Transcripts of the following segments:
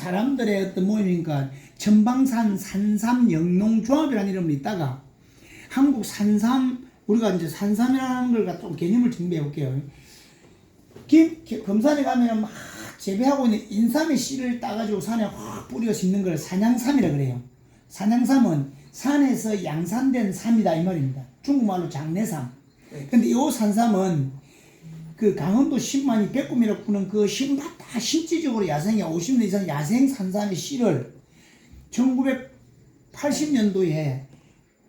사람들의 어떤 모임이니까 천방산 산삼 영농조합이라는 이름이 있다가 한국 산삼 우리가 이제 산삼이라는 걸 갖다 좀 개념을 정비해 볼게요. 김 검산에 가면 막 재배하고 있는 인삼의 씨를 따가지고 산에 확 뿌려 심는 걸 산양삼이라 그래요. 산양삼은 산에서 양산된 삼이다 이 말입니다. 중국말로 장내삼. 근데 이 산삼은 그 강원도 신만이 백구미로 부는 그 신맛 다 실질적으로 야생에 50년 이상 야생 산삼의 씨를 1980년도에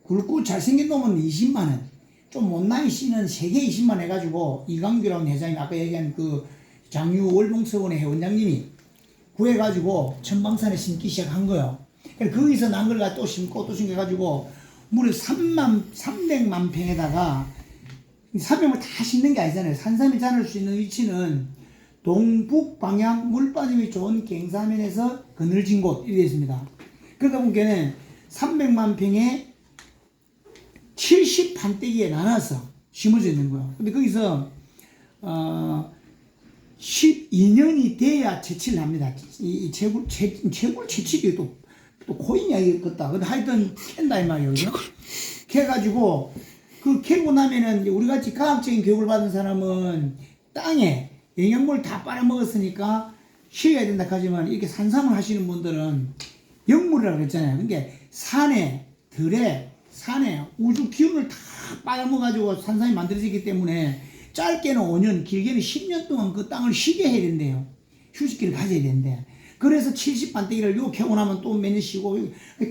굵고 잘생긴 놈은 20만 원, 좀 못나이 씨는 세개 20만 원 해가지고 이강규라는 회장이 아까 얘기한 그 장유 월봉서원의 회원장님이 구해가지고 천방산에 심기 시작한. 그래서 거기서 난 걸 또 심고 또 심겨가지고 무려 3만 300만 평에다가 300을 다 심는 게 아니잖아요. 산삼이 자랄 수 있는 위치는 동북 방향 물 빠짐이 좋은 갱사면에서 그늘진 곳 이래 있습니다. 그러다 보니까는 300만 평에 70 판때기에 나눠서 심어져 있는 거예요. 근데 거기서 어 12년이 돼야 채취를 합니다. 이, 이 채굴 채 채굴 채취기 또, 또 코인이야 이것다. 근데 하여튼 캔다 이 말이에요. 그죠? 캐가지고 그 캐고 나면은 우리 같이 과학적인 교육을 받은 사람은 땅에 영양분을 다 빨아먹었으니까 쉬어야 된다 하지만 이렇게 산삼을 하시는 분들은 영물이라고 그랬잖아요. 그러니까 산에 들에 산에 우주 기운을 다 빨아먹어가지고 산삼이 만들어지기 때문에 짧게는 5년, 길게는 10년 동안 그 땅을 쉬게 해야 된대요. 휴식기를 가져야 된대. 그래서 70반대기를 요 캐고 나면 또 몇 년 쉬고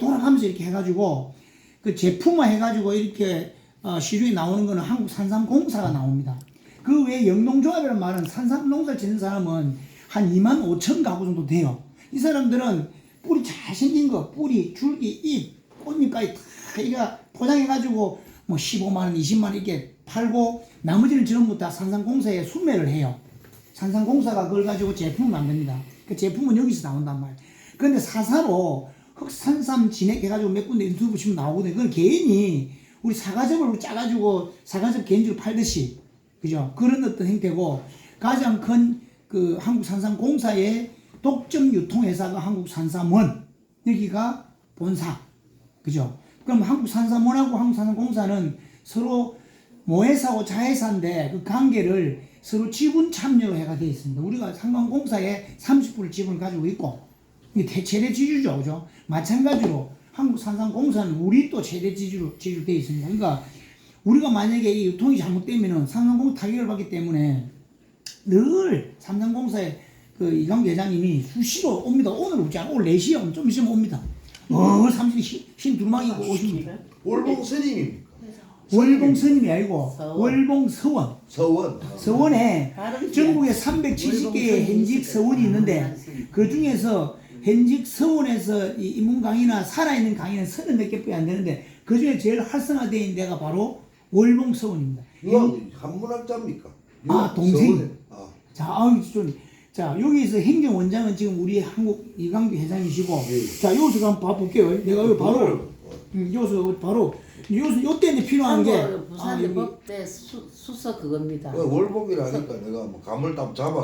돌아가면서 이렇게 해가지고 그 제품화 해가지고 이렇게 어, 시중에 나오는 거는 한국 산삼공사가 나옵니다. 그 외에 영농조합이라는 말은 산삼 농사를 짓는 사람은 한 2만 5천 가구 정도 돼요. 이 사람들은 뿌리 잘 생긴 거, 뿌리, 줄기, 잎, 꽃잎까지 다 이거 포장해가지고 뭐 15만 원, 20만 원 이렇게 팔고 나머지는 전부 다 산삼공사에 수매를 해요. 산삼공사가 그걸 가지고 제품을 만듭니다. 그 제품은 여기서 나온단 말이에요. 그런데 사사로 흑산삼 진액해가지고 몇 군데 유튜브 보시면 나오거든요. 그건 개인이 우리 사과즙을 짜가지고 사과즙 개인적으로 팔듯이 그죠? 그런 어떤 형태고 가장 큰 그 한국산삼공사의 독점 유통회사가 한국산삼원 여기가 본사 그죠? 그럼 한국산삼원하고 한국산삼공사는 서로 모회사고 자회사인데 그 관계를 서로 지분 참여로 해가 되어 있습니다. 우리가 상관공사에 30% 지분을 가지고 있고 이게 대- 최대 지주죠, 그죠? 마찬가지로 한국산상공사는 우리 또 최대 지주로 지주되어 있습니다. 그러니까 우리가 만약에 이 유통이 잘못되면은 상상공사 타격을 받기 때문에 늘 삼성공사의 그 이강 회장님이 수시로 옵니다. 오늘 오지 않아. 오늘 4시에 오면 좀 있으면 옵니다. 어, 삼십이 신, 신 두루마기고 오십니다. 월봉 스님입니까? 월봉 스님이 아니고 서원. 월봉 서원. 서원. 서원에 전국에 월봉 370개의 현직 서원이 있는데 그 중에서 현직 서원에서 이 인문 강의나 살아있는 강의는 서른 몇 개뿐이 안 되는데 그 중에 제일 활성화되어 있는 데가 바로 월봉 서원입니다. 유학 한문학자입니까? 아, 동생. 아, 자, 아유, 좀, 자, 여기서 행정원장은 지금 우리 한국 이강규 회장이시고, 예. 자, 여기서 한번 봐볼게요. 내가 여기 바로, 그거를, 음, 여기서 바로, 여기서, 요때 이제 필요한 게, 아, 부산 여기, 법대 수, 수석 그겁니다. 그 월봉이라니까 내가 뭐 감을 딱 잡아